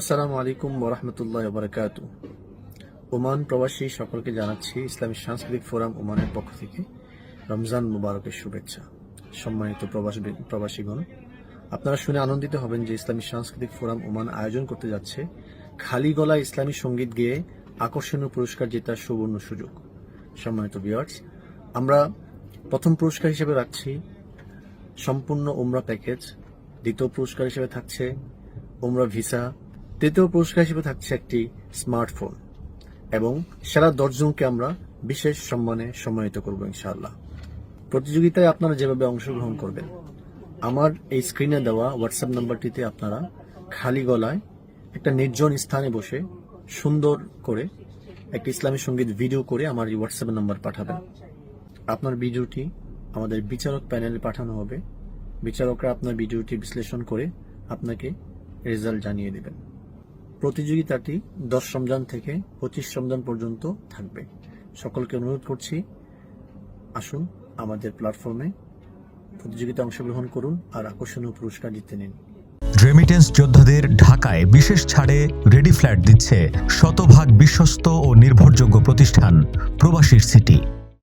আসসালামু আলাইকুম ওরহমতুল্লাহ বারকাত ওমান প্রবাসী সকলকে জানাচ্ছি ইসলামী সাংস্কৃতিক ফোরাম ওমানের পক্ষ থেকে রমজান মুবারকের শুভেচ্ছা। সম্মানিত প্রবাস প্রবাসীগণ, আপনারা শুনে আনন্দিত হবেন যে ইসলামী সাংস্কৃতিক ফোরাম ওমান আয়োজন করতে যাচ্ছে খালি গলা ইসলামী সংগীত গেয়ে আকর্ষণীয় পুরস্কার জেতার সুবর্ণ সুযোগ। সম্মানিত ভিউয়ার্স আমরা প্রথম পুরস্কার হিসেবে রাখছি সম্পূর্ণ উমরা প্যাকেজ। দ্বিতীয় পুরস্কার হিসেবে থাকছে উমরা ভিসা। তৃতীয় পুরস্কার হিসেবে থাকছে একটি স্মার্টফোন। এবং সেরা দশজনকে আমরা বিশেষ সম্মানে সম্মানিত করব ইনশাআল্লাহ। প্রতিযোগিতায় আপনারা যেভাবে অংশগ্রহণ করবেন, আমার এই স্ক্রিনে দেওয়া হোয়াটসঅ্যাপ নাম্বারটিতে আপনারা খালি গলায় একটা নির্জন স্থানে বসে সুন্দর করে একটি ইসলামী সংগীত ভিডিও করে আমার এই হোয়াটসঅ্যাপ নাম্বার পাঠাবেন। আপনার ভিডিওটি আমাদের বিচারক প্যানেলে পাঠানো হবে। বিচারকরা আপনার ভিডিওটি বিশ্লেষণ করে আপনাকে রেজাল্ট জানিয়ে দেবেন। প্রতিযোগিতাটি দশ রমজান থেকে পঁচিশ রমজান পর্যন্ত থাকবে। সকলকে অনুরোধ করছি, আসুন আমাদের প্ল্যাটফর্মে প্রতিযোগিতায় অংশগ্রহণ করুন আর আকর্ষণীয় পুরস্কার জিতে নিন। রেমিটেন্স যোদ্ধাদের ঢাকায় বিশেষ ছাড়ে রেডি ফ্ল্যাট দিচ্ছে শতভাগ বিশ্বস্ত ও নির্ভরযোগ্য প্রতিষ্ঠান প্রবাসীর সিটি।